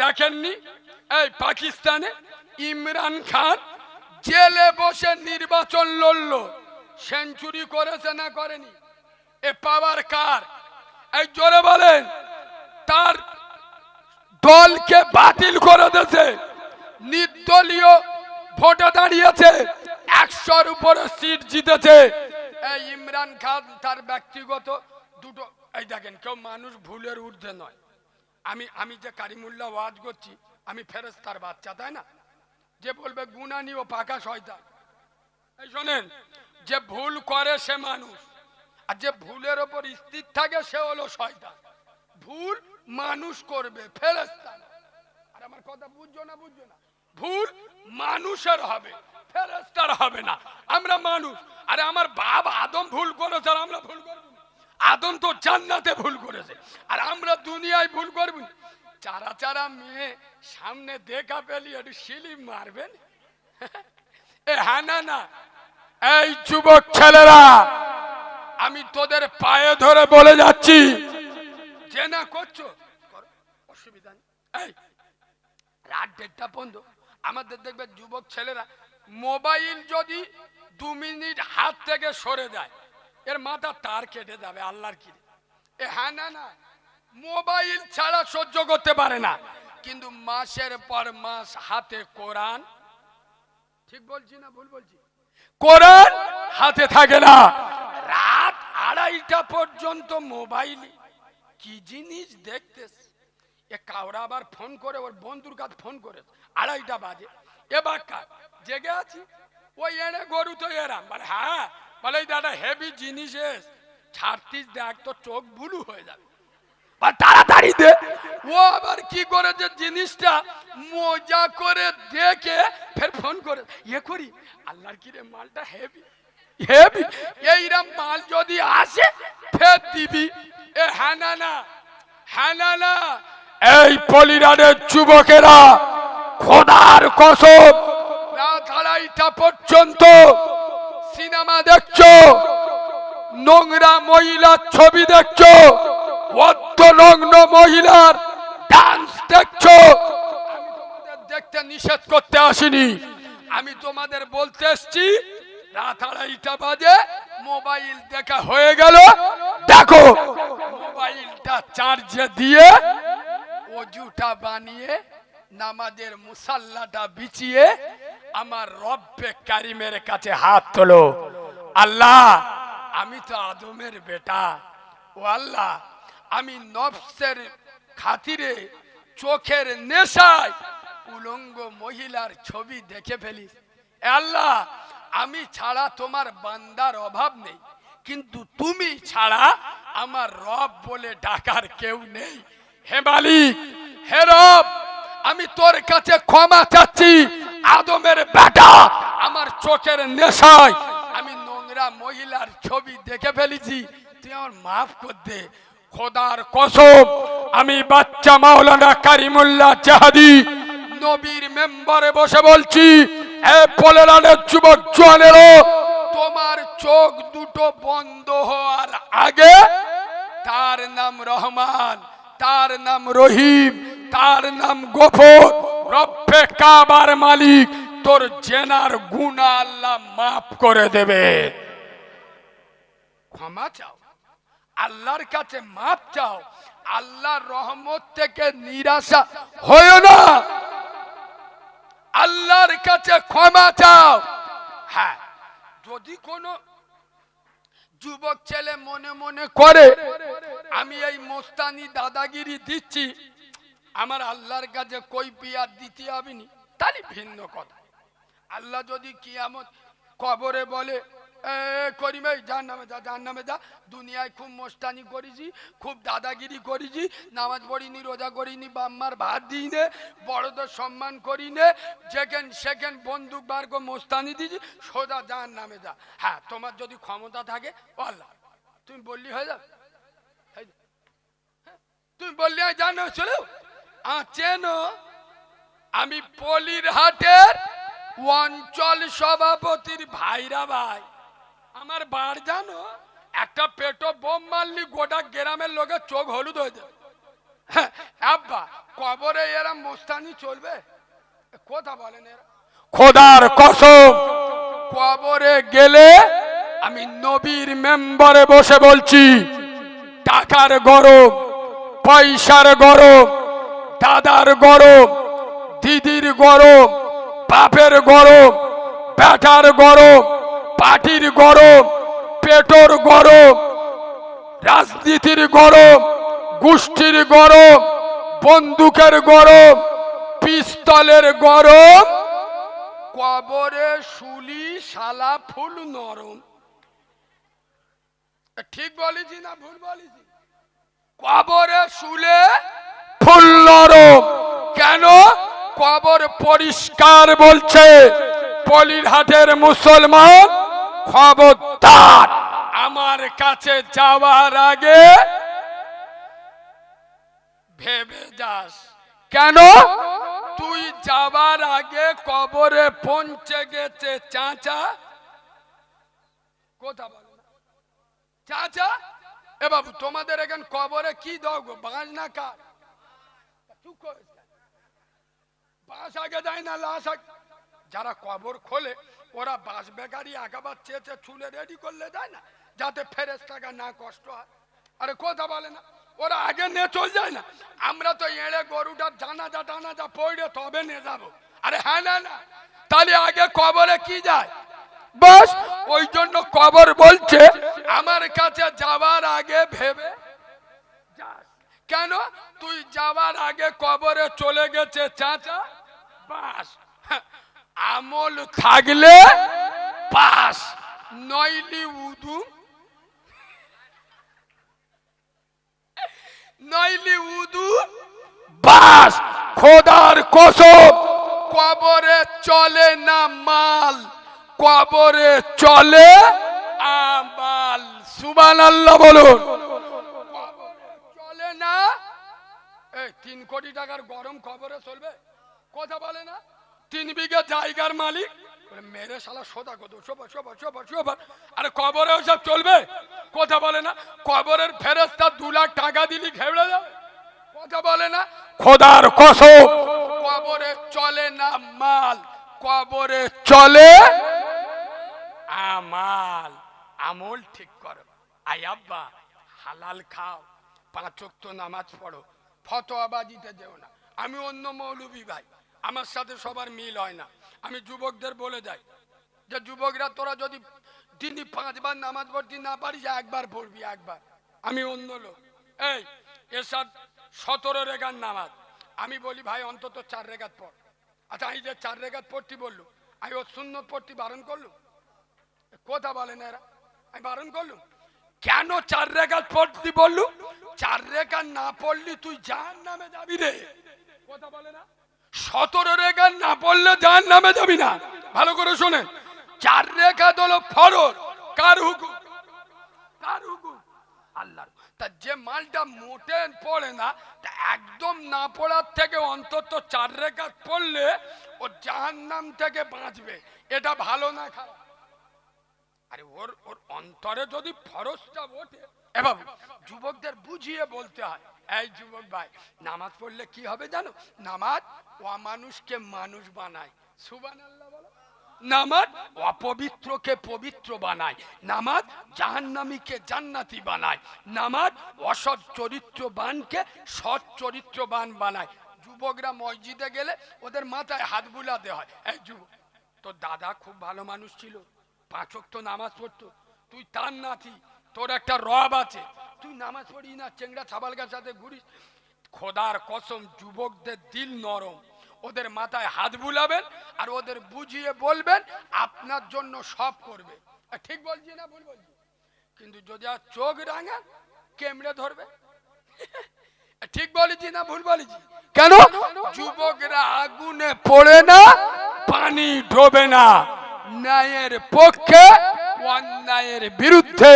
দেখেননি এই পাকিস্তানে ইমরান খান জেলে বসে নির্বাচন লড়লো। সেঞ্চুরি করেছে না করেনি। এ পাওয়ার কার? এই জোরে বলেন, তার দলকে বাতিল করে দিয়েছে। নির্দলীয় ভোটে দাঁড়িয়েছে, একশোর উপরে সিট জিতেছে। এই ইমরান খান তার ব্যক্তিগত দুটো এই দেখেন, কেউ মানুষ ভুলের ঊর্ধ্বে নয়। আমি আমি যে কারিমুল্লাহ ওয়াজ করছি, আমি ফেরেস্তার বাচ্চা, তাই না? যে বলবে, গুনানি ও পাকা শয়তান। এই শোনেন, যে ভুল করে সে মানুষ, আর যে ভুলের ওপর স্থির থাকে, সে হলো শয়তান। ভুল মানুষ করবে ফেরেস্তা। আর আমার কথা বুঝছ না বুঝছ না? ভুল মানুষের হবে ফেরেস্তার হবে না। আমরা মানুষ, আরে আমার বাপ আদম ভুল করেছে, আর আমরা ভুল করব। আদম তো জান্নাতে ভুল করেছে। আর আমরা দুনিয়ায় ভুল করব। চারা চারা মেয়ে, সামনে দেখা পেলি, একটু শিলি মারবেন? এ হ্যাঁ না না। এই যুবক ছেলেরা, আমি তোদের পায়ে ধরে বলে যাচ্ছি। যে না করছ অসুবিধা নেই। এই, রাত দেড়টা পর্যন্ত আমাদের দেখবে যুবক ছেলেরা মোবাইল যদি দু মিনিট হাত থেকে সরে যায় এর মাথা তার কেটে যাবে, আল্লাহর কি এ হ্যাঁ না না। মোবাইল ছাড়া সহ্য করতে পারে না। কিন্তু মাসের পর মাস হাতে কোরআন, ঠিক বলছি না ভুল বলছি? কোরআন হাতে থাকে না। রাত আড়াইটা পর্যন্ত মোবাইল, কি জিনিস দেখতেছে? এ কাউরা আবার ফোন করে, ওর বন্ধুর কাছে ফোন করে, আড়াইটা বাজে। এবার জেগে আছি? ওই এনে গরু তো এরাম। বলে হ্যাঁ বলে দাদা হেভি জিনিস এস ছাড়তিস দেখ তো চোখ বুলু হয়ে যাবে। তাড়াতাড়ি দে। ও আবার কি করেছে জিনিসটা? মজা করে দেখে ফের ফোন করে ইয়ে করি, আল্লাহর কি রে মালটা হেভি হেভি এইরকম মাল যদি আসে, ফের দিবি। এ হ্যাঁ না না হ্যাঁ না না এই পলিরানের যুবকেরা খোদার কসম, রাত আড়াইটা পর্যন্ত সিনেমা দেখছ? নোংরা মহিলার ছবি দেখছ? অর্ধনগ্ন মহিলার ডান্স দেখছ? দেখতে নিষেধ করতে আসিনি। আমি তোমাদের বলতে এসছি, রাত আড়াইটা বাজে, মোবাইল দেখা হয়ে গেল। দেখো, মোবাইলটা চার্জে দিয়ে অজুটা বানিয়ে, নামাজের মুসাল্লাটা বিছিয়ে আমার রব্বে কারিমের কাছে হাত তোলো। আল্লাহ, আমি তো আদমের বেটা। ও আল্লাহ, আমি নফসের খাতিরে চোখের নেশায় উলঙ্গ মহিলার ছবি দেখে ফেলি। আল্লাহ, আমি ছাড়া তোমার বান্দার অভাব নেই। কিন্তু তুমি ছাড়া আমার রব বলে ডাকার কেউ নেই। হে মালিক, হে রব, আমি তোর কাছে ক্ষমা চাচ্ছি। আদমের বেটা আমার চোখের নেশায়। আমি নোংরা মহিলার ছবি দেখে ফেলেছি। তুই আমার মাফ কর দে। খোদার কসম, আমি বাচ্চা মাওলানা কারিমুল্লাহ জাহাদি। নবীর মেম্বারে বসে বলছি, এ পোলেরানের যুবক জোয়ানেরও, তোমার চোখ দুটো বন্ধ হওয়ার আগে তার নাম রহমান, তার নাম রহিম, তার নাম গফর। রব্বে কাবার মালিক, তোর জেনার গুণা আল্লাহ মাফ করে দেবে। ক্ষমা চাও, আল্লাহর কাছে মাপ চাও, আল্লাহর রহমত থেকে নিরাশা হয় না। আল্লাহর কাছে ক্ষমা চাও। হ্যাঁ যদি কোনো যুবক ছেলে মনে মনে করে, আমি এই মোস্তানি দাদাগিরি দিচ্ছি আমার আল্লাহর কাছে কই পিয়ার দিতে হবে নি, তাহলে ভিন্ন কথা। আল্লাহ যদি কিয়ামত কবরে বলে যার নামে যার নামে দুনিয়ায় খুব মোস্তানি করেছি, খুব দাদাগিরি করেছি, নামাজ পড়িনি, রোজা করিনি বাম্মার ভাত সম্মান মোস্তানি দিয়েছি, সোজা যার নামে হ্যাঁ তোমার যদি ক্ষমতা থাকে, আল্লাহ, তুমি বললি হয়ে যাবে। হয়ে, তুমি বললি চলো আ চেনো আমি পলির হাটের অঞ্চল সভাপতির ভাইরা ভাই। আমার বার জানো একটা পেটো বোম মারলি গোটা গ্রামের লোকের চোখ হলুদ হয়ে যাবে। হ্যাঁ, আব্বা কবরে এরা মোস্তানি চলবে? কথা বলেন এরা। খোদার কসম। কবরে গেলে আমি নবীর মেম্বারে বসে বলছি টাকার গরম পয়সার গরম। দাদার গরম, দিদির গরম, বাপের গরম পেটার গরম পাটির গরম, পেটর গরম, রাজনীতির গরম, গোষ্ঠীর গরম, বন্দুকের গরম, পিস্তলের গরম, কবরে শুলি, শালা ফুল নরম। ঠিক বলেছি না ভুল বলেছি? কবরে শুলে ফুল নরম কেন? কবর পরিষ্কার বলছে, পলিরহাটের মুসলমান খবরদার। আমার কাছে যাওয়ার আগে ভেবে যাস। কেন? তুই যাবার আগে কবরে পৌঁছে গেছে, চাচা। কথা বলে চাচা, এ বাবু, তোমাদের এখন কবরে কি দাও গো? বাঁশ না যারা কবর খোলে, ওরা বাঁশ বেকারি আঁকাবার চেয়েছে, চুলে রেডি করলে দেয় না, যাতে ফেরেস টাকা না কষ্ট হয়। আরে কথা বলে না, ওরা আগে নিয়ে চল যায় না। আমরা তো এড়ে গরুটার জানাজা টানাজা পড়ে তবে নিয়ে যাব। আরে হ্যাঁ না না। তাহলে আগে কবরে কি যায়? বাস, ওই জন্য কবর বলছে, আমার কাছে যাওয়ার আগে ভেবে কেন? তুই যাওয়ার আগে কবরে চলে গেছে, চাচা। বাস। আমল থাকলে পাস নইলি উদু। নইলি উদু, বাস। খোদার কসম, কবরে চলে না মাল, কবরে চলে আমাল সুবান আল্লাহ বলুন কবরে চলে না এই, তিন কোটি টাকার গরম খবরে চলবে? কথা বলে না? তিন বিঘা জায়গার মালিক? মেরে শালা সোদা কত আরে কবরে ওসব চলবে? কথা বলে না? কবরের ফেরস্তা দু লাখ টাকা দিলি ঘেবড়ে যাবে কথা বলে না? খোদার কসম। কবরে চলে না মাল কবরে চলে আমাল। আমল ঠিক করো। আই আব্বা, হালাল খাও। পাঁচ নামাজ পড়ো। ফতোয়াবাজিতে যেও না। আমি অন্য মৌলবি ভাই, আমার সাথে সবার মিল হয় না। আমি যুবকদের বলে যাই যে, যুবকরা, তোরা যদি দিনই পাঁচবার নামাজ পড়তে না পারিস, একবার পড়বি, একবার। আমি অন্য লোক। এই এসব সতেরো রেগার নামাজ। আমি বলি, ভাই, অন্তত চার রেগাত পড়। আচ্ছা আমি যে চার রেগাত পড়তে বললু, আমি ওর শূন্য পড়তে বারণ করলু? কথা বলেন এরা। আমি বারণ করলুম কেন চার রেখাত পড়তে বললু? চার রেখা না পড়লি তুই যার নামে যাবি রে? কথা বলে না? সতেরো রেখা না পড়লে যার নামে যাবি না? ভালো করে শোনেন চার রেখা হলো ফরজ। কার হুকুম? কার হুকুম? আল্লাহর। তা যে মালটা মোটে পড়ে না, তা একদম না পড়ার থেকে অন্তত চার রেখা পড়লে ও জাহান নাম থেকে বাঁচবে। এটা ভালো না খারাপ? আরে ওর ওর অন্তরে যদি ফরজটা ওঠে। এ বাবু, যুবকদের বুঝিয়ে বলতে হয়। এই যুবক ভাই, নামাজ পড়লে কি হবে জানো? নামাজ অমানুষকে মানুষ বানায়। সুবান নামাজ অপবিত্রকে পবিত্র বানায়। নামাজ জাহান্নামীকে জান্নাতি বানায়। নামাজ অসৎ চরিত্রবানকে সৎ চরিত্রবান বানায়। যুবকরা মসজিদে গেলে ওদের মাথায় হাত বুলাতে হয়। এই যুবক, তোর দাদা খুব ভালো মানুষ ছিল। পাঁচক তো নামাজ পড়তো। তুই তার নাতি তোর একটা রব আছে। তুই নামাজ পড়ি না চেংড়া ছাবালগার সাথে ঘুরিস। খোদার কসম যুবকদের দিল নরম। ওদের মাথায় হাত বুলাবেন আর ওদের বুঝিয়ে বলবেন আপনার জন্য সব করবে। ঠিক বলছি না ভুল বলছি? কিন্তু যদি আর চোখ রাঙা কেমড়ে ধরবে? ঠিক বলেছি না ভুল বলেছি? কেন? যুবকরা আগুনে পড়ে না পানি ডোবে না। ন্যায়ের পক্ষে, অন্যায়ের বিরুদ্ধে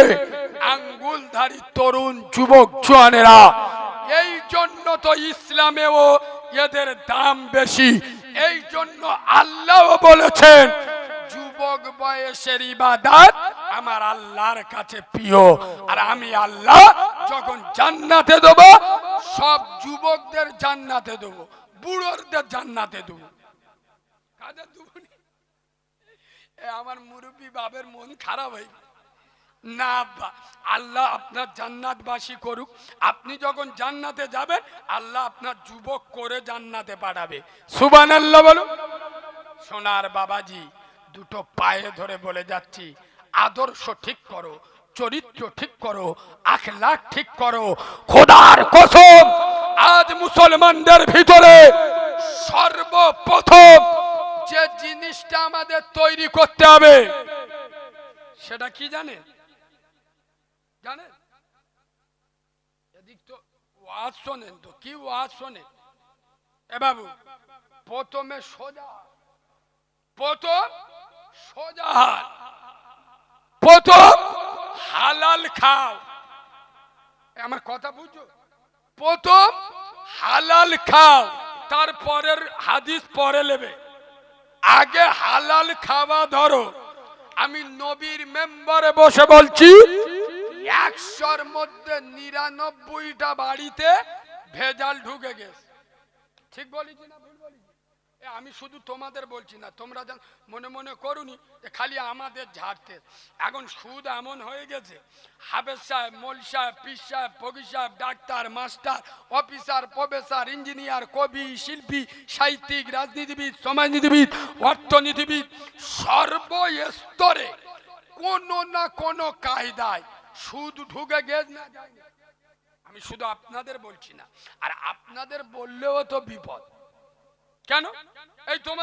আঙ্গুলধারী তরুণ যুবক জোয়ানেরা, এই জন্য তো ইসলামেও এদের দাম বেশি। এই জন্য আল্লাহ বলেছেন, যুবক বয়সের ইবাদত আমার আল্লাহর কাছে প্রিয়। আর আমি আল্লাহ যখন জান্নাতে দেব, সব যুবকদের জান্নাতে দেবো বুড়োরদের জান্নাতে দেবো। কাদের দেবো আমার মুরব্বী বাবের মন খারাপ হয়ে। না আল্লাহ আপনার জান্নাতবাসী করুক। আপনি যখন জান্নাতে যাবেন, আল্লাহ আপনার যুবক করে জান্নাতে পাঠাবে। সুবান আল্লাহ বলো সোনার বাবাজি, দুটো পায়ে ধরে বলে যাচ্ছি, আদর্শ ঠিক করো, চরিত্র ঠিক করো, আখলাখ ঠিক করো, খোদার কসম, আজ মুসলমানদের ভিতরে সর্বপ্রথম যে জিনিসটা আমাদের তৈরি করতে হবে, সেটা কি জানে? জানেন এদিক তো ওয়াজ শোনেন তো, কি ওয়াজ শোনে? এ বাবু, প্রথমে সোজা, প্রথম সোজা। প্রথম হালাল খাও। আমার কথা বুঝছ? প্রথম হালাল খাও, তারপরের হাদিস পরে নেবে। আগে হালাল খাওয়া ধরো। আমি নবীর মেম্বারে বসে বলছি, একশোর মধ্যে নিরানব্বইটা বাড়িতে ভেজাল ঢুকে গেছে। ঠিক বলেছি না আমি শুধু তোমাদের বলছি না, তোমরা যেন মনে মনে করুনি যে খালি আমাদের ঝাড়তে। এখন সুদ এমন হয়ে গেছে, হাফেজ সাহেব, মোল সাহেব পিস সাহেব, ফকির সাহেব, doctor, master, officer, professor, engineer, কবি, শিল্পী, সাহিত্যিক, রাজনীতিবিদ, সমাজনীতিবিদ, অর্থনীতিবিদ, সর্বস্তরে কোনো না কোনো কায়দায় সুদ ঢুকে গেছে। না আমি শুধু আপনাদের বলছি না, আর আপনাদের বললেও তো বিপদ। কেন? এই তোমার